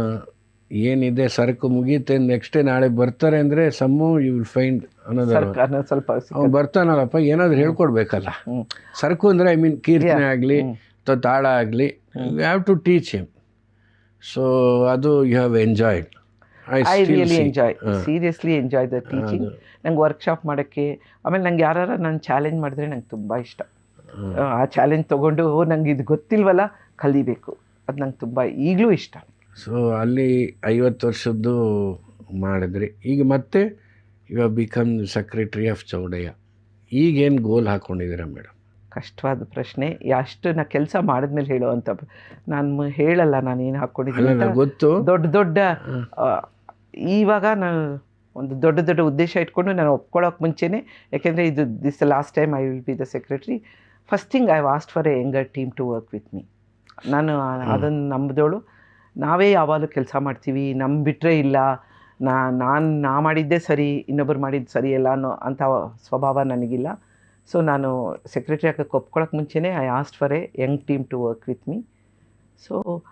ಏನಿದೆ ಸರಕು ಮುಗೀತೆ ನೆಕ್ಸ್ಟ್ ಡೇ ನಾಳೆ ಬರ್ತಾರೆ ಅಂದರೆ ಸಮ್ಮು ಯು ವಿಲ್ ಫೈಂಡ್ ಅನ್ನೋದು ಸ್ವಲ್ಪ ಅವ್ನು ಬರ್ತಾನಲ್ಲಪ್ಪ ಏನಾದರೂ ಹೇಳ್ಕೊಡ್ಬೇಕಲ್ಲ. ಸರಕು ಅಂದರೆ ಐ ಮೀನ್ ಕೀರ್ತನೆ ಆಗಲಿ. ಅಥವಾ ತಾಳ ಆಗಲಿ you have to teach him so ಅದು you have enjoyed I really enjoy seriously enjoy the teaching. ನಂಗೆ ವರ್ಕ್ಶಾಪ್ ಮಾಡೋಕ್ಕೆ ಆಮೇಲೆ ನಂಗೆ ಯಾರು ನಾನು ಚಾಲೆಂಜ್ ಮಾಡಿದ್ರೆ ನಂಗೆ ತುಂಬ ಇಷ್ಟ. ಆ ಚಾಲೆಂಜ್ ತೊಗೊಂಡು ನಂಗೆ ಇದು ಗೊತ್ತಿಲ್ವಲ್ಲ ಕಲಿಬೇಕು. ಅದು ನಂಗೆ ತುಂಬ ಈಗಲೂ ಇಷ್ಟ. ಸೊ ಅಲ್ಲಿ ಐವತ್ತು ವರ್ಷದ್ದು ಮಾಡಿದ್ರಿ ಈಗ ಮತ್ತೆ ಇವಾಗ ಬಿಕಮ್ ಸೆಕ್ರೆಟ್ರಿ ಆಫ್ ಚೌಡಯ್ಯ ಈಗೇನು ಗೋಲ್ ಹಾಕ್ಕೊಂಡಿದ್ದೀರಾ ಮೇಡಮ್? ಕಷ್ಟವಾದ ಪ್ರಶ್ನೆ. ಅಷ್ಟು ನಾ ಕೆಲಸ ಮಾಡಿದ್ಮೇಲೆ ಹೇಳುವಂಥ ನಾನು ಹೇಳಲ್ಲ ನಾನು ಏನು ಹಾಕ್ಕೊಂಡಿದ್ದೀನಿ ಗೊತ್ತು. ದೊಡ್ಡ ದೊಡ್ಡ ಇವಾಗ ನಾನು ಒಂದು ದೊಡ್ಡ ದೊಡ್ಡ ಉದ್ದೇಶ ಇಟ್ಕೊಂಡು ನಾನು ಒಪ್ಕೊಳ್ಳೋಕೆ ಮುಂಚೆನೇ ಯಾಕೆಂದರೆ ಇದು this last time I will be the secretary first thing I asked for a younger team to work with me ನಾನು ಅದನ್ನು ನಂಬಿದವಳು ನಾವೇ ಯಾವಾಗಲೂ ಕೆಲಸ ಮಾಡ್ತೀವಿ ನಮ್ಮ ಬಿಟ್ಟರೆ ಇಲ್ಲ ನಾ ನಾನು ನಾ ಮಾಡಿದ್ದೇ ಸರಿ ಇನ್ನೊಬ್ಬರು ಮಾಡಿದ್ದು ಸರಿ ಅಲ್ಲ ಅನ್ನೋ ಅಂಥ ಸ್ವಭಾವ ನನಗಿಲ್ಲ. ಸೊ ನಾನು ಸೆಕ್ರೆಟರಿ ಹಾಕಕ್ಕೆ ಒಪ್ಕೊಳ್ಳೋಕೆ ಮುಂಚೆನೇ I asked for a young team to work with me so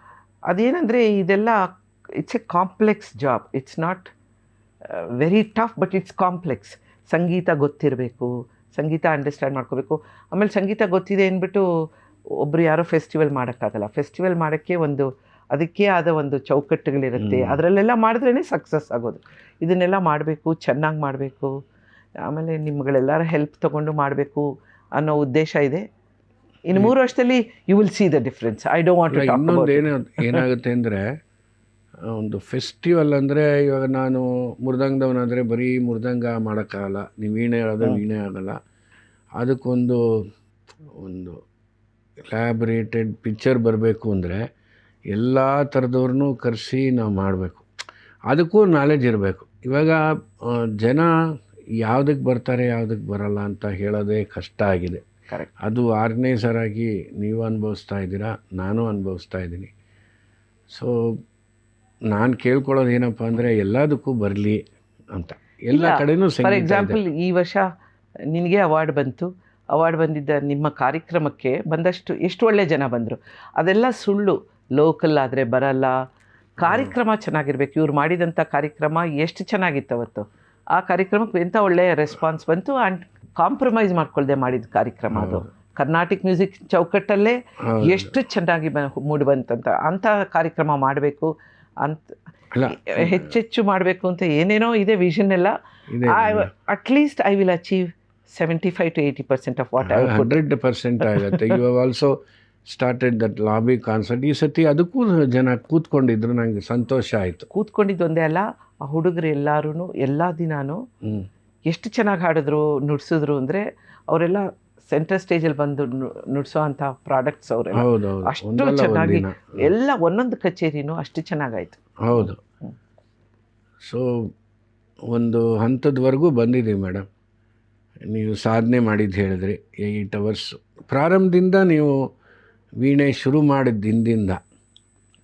ಅದೇನಂದರೆ ಇದೆಲ್ಲ it's a complex job it's not very tough but it's complex ಸಂಗೀತ ಗೊತ್ತಿರಬೇಕು ಸಂಗೀತ ಅಂಡರ್ಸ್ಟ್ಯಾಂಡ್ ಮಾಡ್ಕೋಬೇಕು. ಆಮೇಲೆ ಸಂಗೀತ ಗೊತ್ತಿದೆ ಅಂದ್ಬಿಟ್ಟು ಒಬ್ಬರು ಯಾರೋ ಫೆಸ್ಟಿವಲ್ ಮಾಡೋಕ್ಕಾಗಲ್ಲ. ಫೆಸ್ಟಿವಲ್ ಮಾಡೋಕ್ಕೆ ಒಂದು ಅದಕ್ಕೆ ಆದ ಒಂದು ಚೌಕಟ್ಟುಗಳಿರುತ್ತೆ. ಅದರಲ್ಲೆಲ್ಲ ಮಾಡಿದ್ರೇ ಸಕ್ಸಸ್ ಆಗೋದು. ಇದನ್ನೆಲ್ಲ ಮಾಡಬೇಕು ಚೆನ್ನಾಗಿ ಮಾಡಬೇಕು ಆಮೇಲೆ ನಿಮ್ಗಳೆಲ್ಲರ ಹೆಲ್ಪ್ ತೊಗೊಂಡು ಮಾಡಬೇಕು ಅನ್ನೋ ಉದ್ದೇಶ ಇದೆ. ಇನ್ನು ಮೂರು ವರ್ಷದಲ್ಲಿ you will see the difference I don't want to talk ಇನ್ನೊಂದು ಏನು ಏನಾಗುತ್ತೆ ಅಂದರೆ ಒಂದು ಫೆಸ್ಟಿವಲ್ ಅಂದರೆ ಇವಾಗ ನಾನು ಮೃದಂಗದವನಾದರೆ ಬರೀ ಮೃದಂಗ ಮಾಡೋಕ್ಕಾಗಲ್ಲ. ನೀವು ವೀಣೆ ಹೇಳಿದ್ರೆ ವೀಣೆ ಆಗಲ್ಲ. ಅದಕ್ಕೊಂದು ಒಂದು ಎಲಾಬ್ರೇಟೆಡ್ ಪಿಕ್ಚರ್ ಬರಬೇಕು ಅಂದರೆ ಎಲ್ಲ ಥರದವ್ರನ್ನೂ ಕರೆಸಿ ನಾವು ಮಾಡಬೇಕು. ಅದಕ್ಕೂ ನಾಲೆಜ್ ಇರಬೇಕು. ಇವಾಗ ಜನ ಯಾವುದಕ್ಕೆ ಬರ್ತಾರೆ ಯಾವುದಕ್ಕೆ ಬರಲ್ಲ ಅಂತ ಹೇಳೋದೇ ಕಷ್ಟ ಆಗಿದೆ. ಕರೆಕ್ಟ್ ಅದು ಆರ್ಗನೈಸರ್ ಆಗಿ ನೀವು ಅನುಭವಿಸ್ತಾ ಇದ್ದೀರಾ ನಾನು ಅನುಭವಿಸ್ತಾ ಇದ್ದೀನಿ. ಸೊ ನಾನು ಕೇಳ್ಕೊಳ್ಳೋದು ಏನಪ್ಪ ಅಂದರೆ ಎಲ್ಲದಕ್ಕೂ ಬರಲಿ ಅಂತ. ಎಲ್ಲ ಕಡೆನೂ ಫಾರ್ ಎಕ್ಸಾಂಪಲ್ ಈ ವರ್ಷ ನಿನಗೆ ಅವಾರ್ಡ್ ಬಂತು. ಅವಾರ್ಡ್ ಬಂದಿದ್ದ ನಿಮ್ಮ ಕಾರ್ಯಕ್ರಮಕ್ಕೆ ಬಂದಷ್ಟು ಎಷ್ಟು ಒಳ್ಳೆ ಜನ ಬಂದರು? ಅದೆಲ್ಲ ಸುಳ್ಳು. ಲೋಕಲ್ ಆದರೆ ಬರಲ್ಲ. ಕಾರ್ಯಕ್ರಮ ಚೆನ್ನಾಗಿರ್ಬೇಕು. ಇವ್ರು ಮಾಡಿದಂಥ ಕಾರ್ಯಕ್ರಮ ಎಷ್ಟು ಚೆನ್ನಾಗಿತ್ತು ಅವತ್ತು? ಆ ಕಾರ್ಯಕ್ರಮಕ್ಕೆ ಎಂಥ ಒಳ್ಳೆಯ ರೆಸ್ಪಾನ್ಸ್ ಬಂತು ಆ್ಯಂಡ್ ಕಾಂಪ್ರಮೈಸ್ ಮಾಡ್ಕೊಳ್ಳದೆ ಮಾಡಿದ ಕಾರ್ಯಕ್ರಮ ಅದು. ಕರ್ನಾಟಿಕ್ ಮ್ಯೂಸಿಕ್ ಚೌಕಟ್ಟಲ್ಲೇ ಎಷ್ಟು ಚೆನ್ನಾಗಿ ಬ ಮೂಡಿ ಬಂತಂತ. ಅಂಥ ಕಾರ್ಯಕ್ರಮ ಮಾಡಬೇಕು. ಅಂತ ಹೆಚ್ಚೆಚ್ಚು ಮಾಡಬೇಕು ಅಂತ ಏನೇನೋ ಇದೆ ವಿಷನ್ ಎಲ್ಲ. At least I will achieve seventy five to eighty percent of what I hundred percent ಆಗುತ್ತೆ. You have also started that lobby concert ಈ ಸತಿ ಅದಕ್ಕೂ ಜನ ಕೂತ್ಕೊಂಡಿದ್ರು ನನಗೆ ಸಂತೋಷ ಆಯಿತು. ಕೂತ್ಕೊಂಡಿದ್ದು ಒಂದೇ ಅಲ್ಲ ಆ ಹುಡುಗರು ಎಲ್ಲರೂ ಎಲ್ಲ ದಿನಾನು ಎಷ್ಟು ಚೆನ್ನಾಗಿ ಹಾಡಿದ್ರು ನುಡ್ಸಿದ್ರು ಅಂದರೆ ಅವರೆಲ್ಲ ಸೆಂಟ್ರಲ್ ಸ್ಟೇಜಲ್ಲಿ ಬಂದು ನುಡಿಸೋ ಅಂಥ ಪ್ರಾಡಕ್ಟ್ಸ್ ಅವರೆಲ್ಲ ಅಷ್ಟು ಚೆನ್ನಾಗಿ ಎಲ್ಲ ಒಂದೊಂದು ಕಚೇರಿನೂ ಅಷ್ಟು ಚೆನ್ನಾಗಾಯ್ತು. ಹೌದು. ಸೊ ಒಂದು ಹಂತದವರೆಗೂ ಬಂದಿದ್ದೀವಿ ಮೇಡಮ್. ನೀವು ಸಾಧನೆ ಮಾಡಿದ್ದು ಹೇಳಿದ್ರಿ ಏಯ್ಟ್ ಅವರ್ಸ್ ಪ್ರಾರಂಭದಿಂದ ನೀವು ವೀಣೆ ಶುರು ಮಾಡಿದ ದಿನದಿಂದ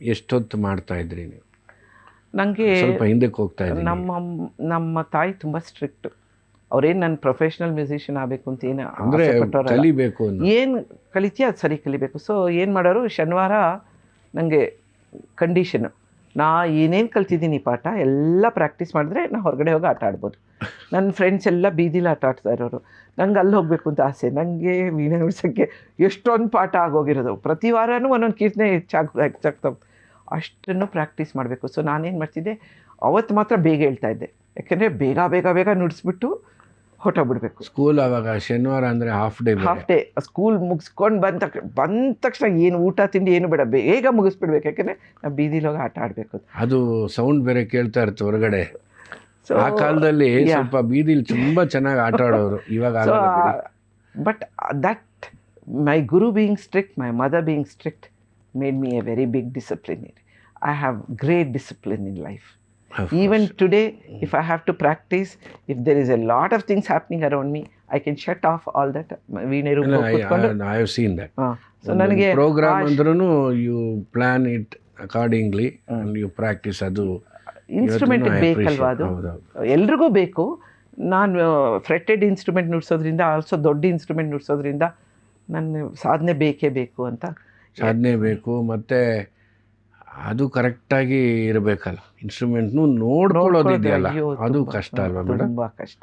ಎಷ್ಟೊತ್ತು ಮಾಡ್ತಾಯಿದ್ರಿ ನೀವು? ನನಗೆ ಸ್ವಲ್ಪ ಹಿಂದಕ್ಕೆ ಹೋಗ್ತಾ ಇದ್ದೀನಿ ನಮ್ಮ ನಮ್ಮ ತಾಯಿ ತುಂಬ ಸ್ಟ್ರಿಕ್ಟ್ ಅವ್ರೇನು ನನ್ನ ಪ್ರೊಫೆಷ್ನಲ್ ಮ್ಯೂಸಿಷಿಯನ್ ಆಗಬೇಕು ಅಂತ ಏನು ಅಂದರೆ. ಕಲಿಬೇಕು ಏನು ಕಲಿತೀಯ ಅದು ಸರಿ ಕಲಿಬೇಕು. ಸೊ ಏನು ಮಾಡೋರು ಶನಿವಾರ ನನಗೆ ಕಂಡೀಷನು ನಾ ಏನೇನು ಕಲ್ತಿದ್ದೀನಿ ಪಾಠ ಎಲ್ಲ ಪ್ರಾಕ್ಟೀಸ್ ಮಾಡಿದ್ರೆ ನಾ ಹೊರಗಡೆ ಹೋಗಿ ಆಟ ಆಡ್ಬೋದು. ನನ್ನ ಫ್ರೆಂಡ್ಸ್ ಎಲ್ಲ ಬೀದಿಲಿ ಆಟ ಆಡ್ತಾ ಇರೋರು. ನಂಗೆ ಅಲ್ಲಿ ಹೋಗಬೇಕು ಅಂತ ಆಸೆ. ನನಗೆ ವೀಣೆ ನುಡ್ಸೋಕ್ಕೆ ಎಷ್ಟೊಂದು ಪಾಠ ಆಗೋಗಿರೋದು. ಪ್ರತಿ ವಾರನೂ ಒಂದೊಂದು ಕೀರ್ತನೆ ಹೆಚ್ಚಾಗ ಹೆಚ್ಚಾಗ್ತಾ ಹೋಗ್ತು. ಅಷ್ಟನ್ನು ಪ್ರಾಕ್ಟೀಸ್ ಮಾಡಬೇಕು. ಸೊ ನಾನೇನು ಮಾಡ್ತಿದ್ದೆ ಅವತ್ತು ಮಾತ್ರ ಬೇಗ ಹೇಳ್ತಾ ಇದ್ದೆ. ಯಾಕೆಂದರೆ ಬೇಗ ಬೇಗ ಬೇಗ ನುಡಿಸ್ಬಿಟ್ಟು ಹೊಟ್ಟೋಗ್ಬಿಡ್ಬೇಕು ಸ್ಕೂಲ್ ಆವಾಗ ಶನಿವಾರ ಅಂದರೆ half day half day school ಮುಗಿಸ್ಕೊಂಡು ಬಂದ ತಕ್ಷಣ ಬಂದ ತಕ್ಷಣ ಏನು ಊಟ ತಿಂಡಿ ಏನು ಬೇಡ ಬೇಗ ಮುಗಿಸ್ಬಿಡ್ಬೇಕು. ಯಾಕಂದರೆ ನಾವು ಬೀದಿಲಿ ಹೋಗಿ ಆಟ ಆಡಬೇಕು ಅದು ಸೌಂಡ್ ಬೇರೆ ಕೇಳ್ತಾ ಇರ್ತು ಹೊರಗಡೆ. ಆ ಕಾಲದಲ್ಲಿ. ಸ್ವಲ್ಪ ಬೀದಿಲಿ ತುಂಬ ಚೆನ್ನಾಗಿ ಆಟ ಆಡೋರು ಇವಾಗ but that my guru being strict my mother being strict made me a very big discipline I have great discipline in life Of even course. today if i have to practice if there is a lot of things happening around me i can shut off all that veena room I have seen that. So ನನಗೆ programme ಅಂದ್ರೂ you plan it accordingly and you practise ಅದು instrument ಬೇಕಲ್ವಾ ಅದು ಎಲ್ರಿಗೂ ಬೇಕು. ನಾನು fretted instrument ನುಡ್ಸೋದ್ರಿಂದ also ದೊಡ್ಡ ಇನ್ಸ್ಟ್ರೂಮೆಂಟ್ ನುಡ್ಸೋದ್ರಿಂದ ನನ್ನ ಸಾಧನೆ ಬೇಕೇ ಬೇಕು ಅಂತ. ಸಾಧನೆ ಬೇಕು ಮತ್ತೆ ಅದು ಕರೆಕ್ಟಾಗಿ ಇರಬೇಕಲ್ಲ. ಇನ್ಸ್ಟ್ರೂಮೆಂಟ್ನು ನೋಡ್ಕೊಳ್ಳೋದಿದೆಯಲ್ಲ. ಅದು ಕಷ್ಟ ಅಲ್ವಾ ಮೇಡಮ್ ತುಂಬಾ ಕಷ್ಟ.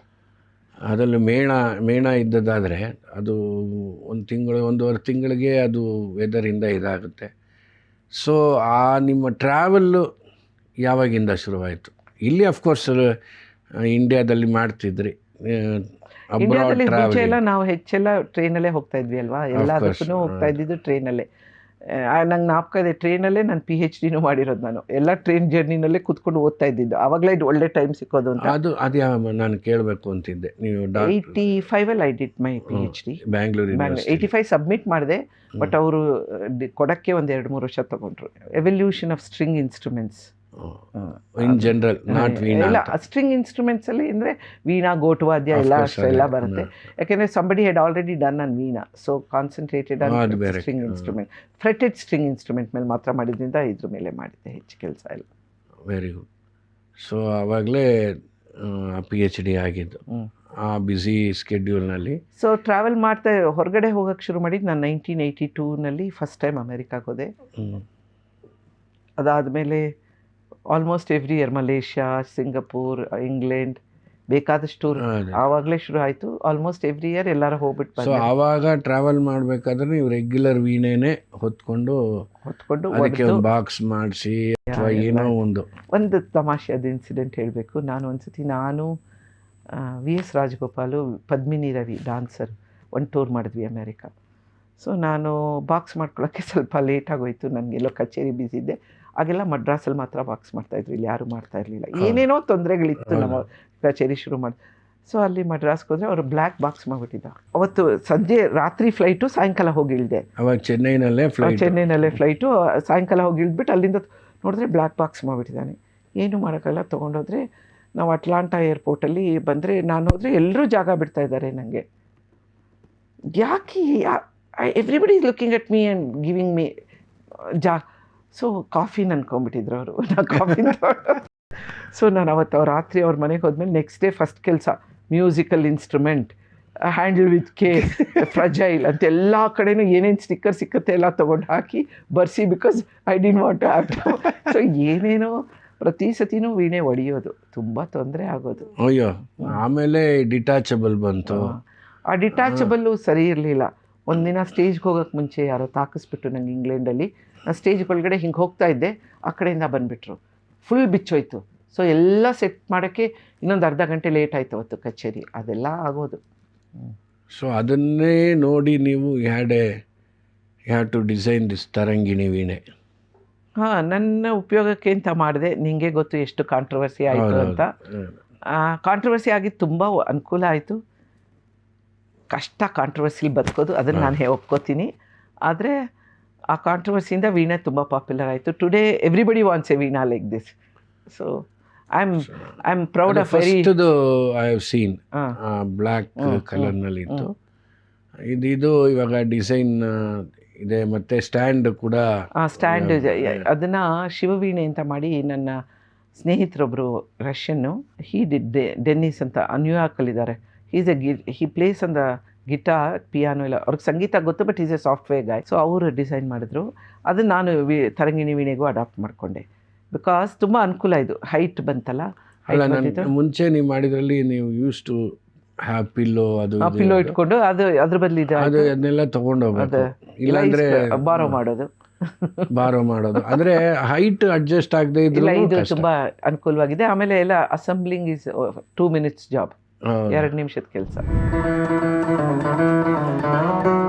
ಅದರಲ್ಲಿ ಮೇಣ ಮೇಣ ಇದ್ದದಾದ್ರೆ ಅದು ಒಂದು ತಿಂಗಳು ಒಂದೂವರೆ ತಿಂಗಳಿಗೆ ಅದು ವೆದರಿಂದ ಇದಾಗುತ್ತೆ. ಸೊ ಆ ನಿಮ್ಮ ಟ್ರಾವೆಲ್ಲು ಯಾವಾಗಿಂದ ಶುರುವಾಯಿತು? ಇಲ್ಲಿ ಅಫ್ಕೋರ್ಸ್ ಇಂಡಿಯಾದಲ್ಲಿ ಮಾಡ್ತಿದ್ರಿ. ಎಲ್ಲ ನಾವು ಹೆಚ್ಚೆಲ್ಲ ಟ್ರೈನಲ್ಲೇ ಹೋಗ್ತಾ ಇದ್ವಿ ಅಲ್ವಾ? ಎಲ್ಲದಕ್ಕೂ ಹೋಗ್ತಾ ಇದ್ದಿದ್ದು ಟ್ರೈನಲ್ಲೇ ನಂಗೆ ನಾಪ್ಕ ಇದೆ. ಟ್ರೈನಲ್ಲೇ ನಾನು ಪಿ ಹೆಚ್ ಡಿನೂ ಮಾಡಿರೋದು ನಾನು. ಎಲ್ಲ ಟ್ರೈನ್ ಜರ್ನಿನಲ್ಲೇ ಕುತ್ಕೊಂಡು ಓದ್ತಾ ಇದ್ದಿದ್ದು. ಆವಾಗಲೇ ಇದು ಒಳ್ಳೆ ಟೈಮ್ ಸಿಕ್ಕೋದು ಅಂತ. ಅದು ಅದು ಯಾವ ನಾನು ಕೇಳಬೇಕು ಅಂತಿದ್ದೆ. ನೀವು eighty ಫೈವಲ್ಲಿ I did my P H D Bangalore eighty five submit ಮಾಡಿದೆ ಬಟ್ ಅವರು ಕೊಡೋಕ್ಕೆ ಒಂದು ಎರಡು ಮೂರು ವರ್ಷ ತಗೊಂಡ್ರು. Evolution of string instruments in general not veena ಇಲ್ಲ. ಸ್ಟ್ರಿಂಗ್ ಇನ್ಸ್ಟ್ರೂಮೆಂಟ್ಸ್ ಅಲ್ಲಿ ಅಂದ್ರೆ ವೀಣಾ ಗೋಟುವಾದ್ಯ ಎಲ್ಲ ಅಷ್ಟೆಲ್ಲ ಬರುತ್ತೆ. ಯಾಕೆಂದರೆ somebody had already done on veena so concentrated on. String. Instrument fretted string instrument ಮೇಲೆ ಮಾತ್ರ ಮಾಡಿದ್ರಿಂದ ಇದ್ರ ಮೇಲೆ ಮಾಡಿದ್ದೆ ಹೆಚ್ಚು ಕೆಲಸ ಇಲ್ಲ ವೆರಿ ಗುಡ್ ಸೊ ಆವಾಗಲೇ ಪಿ ಎಚ್ ಡಿ ಆಗಿದ್ದು. ಆ ಬ್ಯುಸಿ ಸ್ಕೆಡ್ಯೂಲ್ನಲ್ಲಿ ಸೊ ಟ್ರಾವೆಲ್ ಮಾಡ್ತಾ ಹೊರಗಡೆ ಹೋಗೋಕ್ಕೆ ಶುರು ಮಾಡಿದ್ದು ನಾನು ನೈನ್ಟೀನ್ ಏಯ್ಟಿ ಟೂನಲ್ಲಿ ಫಸ್ಟ್ ಟೈಮ್ ಅಮೇರಿಕಾಗೋದೆ ಹೋದೆ. ಅದಾದಮೇಲೆ almost every year Malaysia Singapore England ಬೇಕಾದಷ್ಟು ಟೂರ್ ಆವಾಗಲೇ ಶುರು ಆಯಿತು. ಆಲ್ಮೋಸ್ಟ್ ಎವ್ರಿ ಇಯರ್ ಎಲ್ಲರೂ ಹೋಗ್ಬಿಟ್ಟು ಸೊ ಆವಾಗ ಟ್ರಾವೆಲ್ ಮಾಡಬೇಕಾದ್ರೆ ನೀವು ರೆಗ್ಯುಲರ್ ವೀಣೆನೆ ಹೊತ್ಕೊಂಡು ಹೊತ್ಕೊಂಡು ಅದಕ್ಕೆ ಒಂದು ಬಾಕ್ಸ್ ಮಾಡಿಸಿ ಅಥವಾ ಏನೋ ಒಂದು. ಒಂದು ಅದು ಇನ್ಸಿಡೆಂಟ್ ಹೇಳಬೇಕು. ನಾನು ಒಂದ್ಸತಿ ನಾನು V S Rajagopal Padmini Ravi dancer ಒಂದು ಟೂರ್ ಮಾಡಿದ್ವಿ ಅಮೇರಿಕಾ ಸೊ ನಾನು ಬಾಕ್ಸ್ ಮಾಡ್ಕೊಳ್ಳೋಕ್ಕೆ ಸ್ವಲ್ಪ ಲೇಟ್ ಆಗೋಯ್ತು. ನನಗೆಲ್ಲೋ ಕಚೇರಿ ಬಿಸಿದ್ದೆ ಇದ್ದೆ. ಆಗೆಲ್ಲ ಮಡ್ರಾಸಲ್ಲಿ ಮಾತ್ರ ಬಾಕ್ಸ್ ಮಾಡ್ತಾಯಿದ್ರು ಇಲ್ಲಿ ಯಾರು ಮಾಡ್ತಾ ಇರಲಿಲ್ಲ. ಏನೇನೋ ತೊಂದರೆಗಳಿತ್ತು. ನಮ್ಮ ಕಚೇರಿ ಶುರು ಮಾಡಿ. ಸೊ ಅಲ್ಲಿ ಮಡ್ರಾಸ್ಗೆ ಹೋದ್ರೆ ಅವರು ಬ್ಲ್ಯಾಕ್ ಬಾಕ್ಸ್ ಮಾಡಿಬಿಟ್ಟಿದ್ದ. ಅವತ್ತು ಸಂಜೆ ರಾತ್ರಿ ಫ್ಲೈಟು ಸಾಯಂಕಾಲ ಹೋಗಿ ಇಳಿದೆ. ಅವಾಗ ಚೆನ್ನೈನಲ್ಲೇ ಫ್ಲೈಟ್ ಚೆನ್ನೈನಲ್ಲೇ ಫ್ಲೈಟು ಸಾಯಂಕಾಲ ಹೋಗಿ ಇಳಿದ್ಬಿಟ್ಟು ಅಲ್ಲಿಂದ ನೋಡಿದ್ರೆ ಬ್ಲ್ಯಾಕ್ ಬಾಕ್ಸ್ ಮಾಡಿಬಿಟ್ಟಿದ್ದಾನೆ. ಏನು ಮಾಡೋಕ್ಕಲ್ಲ ತೊಗೊಂಡೋದ್ರೆ ನಾವು ಅಟ್ಲಾಂಟಾ ಏರ್ಪೋರ್ಟಲ್ಲಿ ಬಂದರೆ ನಾನು ಹೋದರೆ ಎಲ್ಲರೂ ಜಾಗ ಬಿಡ್ತಾ ಇದ್ದಾರೆ ನನಗೆ ಯಾಕೆ everybody is looking at me and giving me ಜಾ ಸೊ ಕಾಫಿ ಅನ್ಕೊಂಬಿಟ್ಟಿದ್ರು ಅವರು. ನಾ ಕಾಫಿ ಸೊ ನಾನು ಅವತ್ತು ಅವ್ರು ರಾತ್ರಿ ಅವ್ರ ಮನೆಗೆ ಹೋದ್ಮೇಲೆ ನೆಕ್ಸ್ಟ್ ಡೇ ಫಸ್ಟ್ ಕೆಲಸ musical instrument handle with care fragile ಅಂತ ಎಲ್ಲ ಕಡೆನೂ ಏನೇನು ಸ್ಟಿಕ್ಕರ್ ಸಿಕ್ಕತ್ತೆ ಎಲ್ಲ ತೊಗೊಂಡು ಹಾಕಿ ಬರ್ಸಿ because I didn't want have to so ಏನೇನೋ ಪ್ರತಿ ಸತಿನೂ ವೀಣೆ ಹೊಡೆಯೋದು ತುಂಬ ತೊಂದರೆ ಆಗೋದು. ಅಯ್ಯೋ ಆಮೇಲೆ ಡಿಟ್ಯಾಚಬಲ್ ಬಂತು. ಆ ಡಿಟ್ಯಾಚಬಲ್ಲು ಸರಿ ಇರಲಿಲ್ಲ. ಒಂದಿನ ಸ್ಟೇಜ್ಗೆ ಹೋಗೋಕ್ಕೆ ಮುಂಚೆ ಯಾರೋ ತಾಕಿಸ್ಬಿಟ್ಟು ನಂಗೆ ಇಂಗ್ಲೆಂಡಲ್ಲಿ ನಾನು ಸ್ಟೇಜ್ ಒಳಗಡೆ ಹಿಂಗೆ ಹೋಗ್ತಾ ಇದ್ದೆ ಆ ಕಡೆಯಿಂದ ಬಂದುಬಿಟ್ರು. ಫುಲ್ ಬಿಚ್ಚೋಯ್ತು. ಸೊ ಎಲ್ಲ ಸೆಟ್ ಮಾಡೋಕ್ಕೆ ಇನ್ನೊಂದು ಅರ್ಧ ಗಂಟೆ ಲೇಟ್ ಆಯಿತು ಅವತ್ತು ಕಚೇರಿ. ಅದೆಲ್ಲ ಆಗೋದು. ಸೊ ಅದನ್ನೇ ನೋಡಿ ನೀವು had a have to design this Tarangini ವೀಣೆ. ಹಾಂ ನನ್ನ ಉಪಯೋಗಕ್ಕೆ ಅಂತ ಮಾಡಿದೆ? ನಿಮಗೆ ಗೊತ್ತು ಎಷ್ಟು ಕಾಂಟ್ರವರ್ಸಿ ಆಯಿತು ಅಂತ. ಕಾಂಟ್ರವರ್ಸಿ ಆಗಿ ತುಂಬ ಅನುಕೂಲ ಆಯಿತು. ಕಷ್ಟ ಕಾಂಟ್ರವರ್ಸಿಲಿ ಬದುಕೋದು ಅದನ್ನು ನಾನು ಒಪ್ಕೋತೀನಿ. ಆದರೆ ಆ ಕಾಂಟ್ರವರ್ಸಿಯಿಂದ ವೀಣಾ ತುಂಬ ಪಾಪ್ಯುಲರ್ ಆಯಿತು. Today everybody wants a veena like this so I am I am proud of very I have seen black ಕಲರ್ನಲ್ಲಿ ಇತ್ತು ಇದು ಇದು ಇವಾಗ ಡಿಸೈನ್ ಇದೆ ಮತ್ತೆ ಸ್ಟ್ಯಾಂಡ್ ಕೂಡ ಸ್ಟ್ಯಾಂಡ್ ಅದನ್ನ ಶಿವವೀಣೆ ಅಂತ ಮಾಡಿ ನನ್ನ ಸ್ನೇಹಿತರೊಬ್ಬರು ರಷ್ಯನ್ನು ಹೀ ಡೆನ್ನಿಸ್ ಅಂತ ನ್ಯೂಯಾರ್ಕಲ್ಲಿದ್ದಾರೆ ಈಸ್ ಎ ಗಿ he plays on the guitar piano ಇಲ್ಲ ಅವ್ರಿಗೆ ಸಂಗೀತ ಗೊತ್ತು but is a software guy so ಅವರು ಡಿಸೈನ್ ಮಾಡಿದ್ರು. ಅದನ್ನು ನಾನು ವಿ ತರಂಗಿಣಿ ವೀಣೆಗೂ ಅಡಾಪ್ಟ್ ಮಾಡಿಕೊಂಡೆ. ಬಿಕಾಸ್ ತುಂಬ ಅನುಕೂಲ ಇದು. ಹೈಟ್ ಬಂತಲ್ಲ? ಅಲ್ಲ ನಾನು ಮುಂಚೆ ನೀವು ಮಾಡಿದ್ರಲ್ಲಿ ನೀವು ಯೂಸ್ ಟು ಹ್ಯಾವ್ ಪಿಲ್ಲೋ ಅದು ಪಿಲ್ಲೋ ಇಟ್ಕೊಂಡು ಅದು ಅದ್ರ ಬದಲು ಇದು ಅದು ಅದನ್ನೆಲ್ಲ ತಗೊಂಡು ಇಲ್ಲ ಇಲ್ಲಾಂದ್ರೆ ಬಾರೋ ಮಾಡೋದು. ಬಾರೋ ಮಾಡೋದು. ಅಂದ್ರೆ ಹೈಟ್ ಅಡ್ಜಸ್ಟ್ ಆಗದೆ ಇದ್ರು ಇದು ತುಂಬಾ ಅನುಕೂಲವಾಗಿದೆ. ಆಮೇಲೆ ಎಲ್ಲ assembling is two minutes job ಎರಡು ನಿಮಿಷದ ಕೆಲಸ. Thank you.